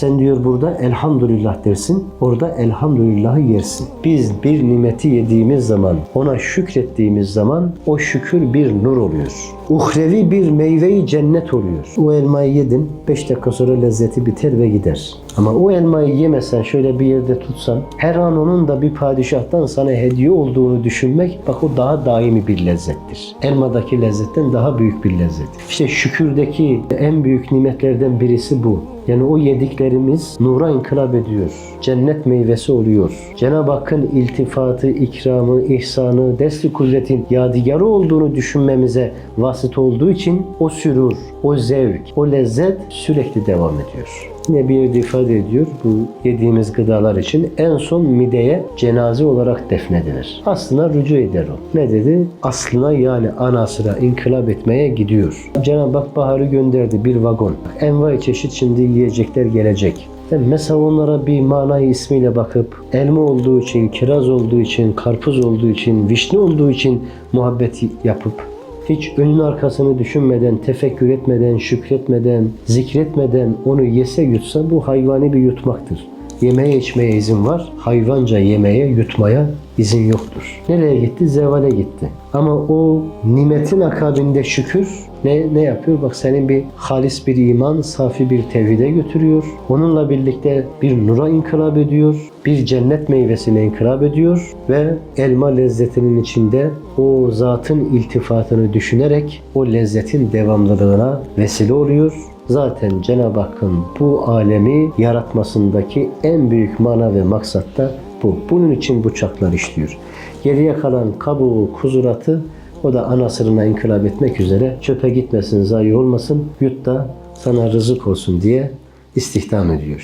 Sen diyor burada elhamdülillah dersin. Orada elhamdülillahı yersin. Biz bir nimeti yediğimiz zaman, ona şükrettiğimiz zaman o şükür bir nur oluyor. Uhrevi bir meyveyi cennet oluyor. O elmayı yedin, 5 dakika sonra lezzeti biter ve gider. Ama o elmayı yemesen, şöyle bir yerde tutsan, her an onun da bir padişahtan sana hediye olduğunu düşünmek, bak o daha daimi bir lezzettir. Elmadaki lezzetten daha büyük bir lezzet. İşte şükürdeki en büyük nimetlerden birisi bu. Yani o yediklerimiz nura inkılap ediyor. Cennet meyvesi oluyor. Cenab-ı Hakk'ın iltifatı, ikramı, ihsanı, desti kudretin yadigarı olduğunu düşünmemize vasıt olduğu için o sürur, o zevk, o lezzet sürekli devam ediyor. Yine bir ifade ediyor bu yediğimiz gıdalar için en son mideye cenaze olarak defnedilir. Aslına rücu eder o. Ne dedi? Aslına yani anasına inkılap etmeye gidiyor. Cenab-ı Hak baharı gönderdi bir vagon. Envai çeşit şimdi yiyecekler gelecek. Mesela onlara bir manayı ismiyle bakıp elma olduğu için, kiraz olduğu için, karpuz olduğu için, vişne olduğu için muhabbet yapıp hiç önün arkasını düşünmeden, tefekkür etmeden, şükretmeden, zikretmeden onu yese yutsa bu hayvani bir yutmaktır. Yemeye içmeye izin var, hayvanca yemeye, yutmaya izin yoktur. Nereye gitti? Zevale gitti. Ama o nimetin akabinde şükür ne, ne yapıyor? Bak senin bir halis bir iman, safi bir tevhide götürüyor. Onunla birlikte bir nura inkılap ediyor. Bir cennet meyvesine inkılap ediyor. Ve elma lezzetinin içinde o zatın iltifatını düşünerek o lezzetin devamlılığına vesile oluyor. Zaten Cenab-ı Hakk'ın bu alemi yaratmasındaki en büyük mana ve maksat da bu. Bunun için bıçaklar işliyor. Geriye kalan kabuğu, kuzuratı o da ana sırrına inkılap etmek üzere çöpe gitmesin, zayi olmasın, yut da sana rızık olsun diye istihdam ediyor.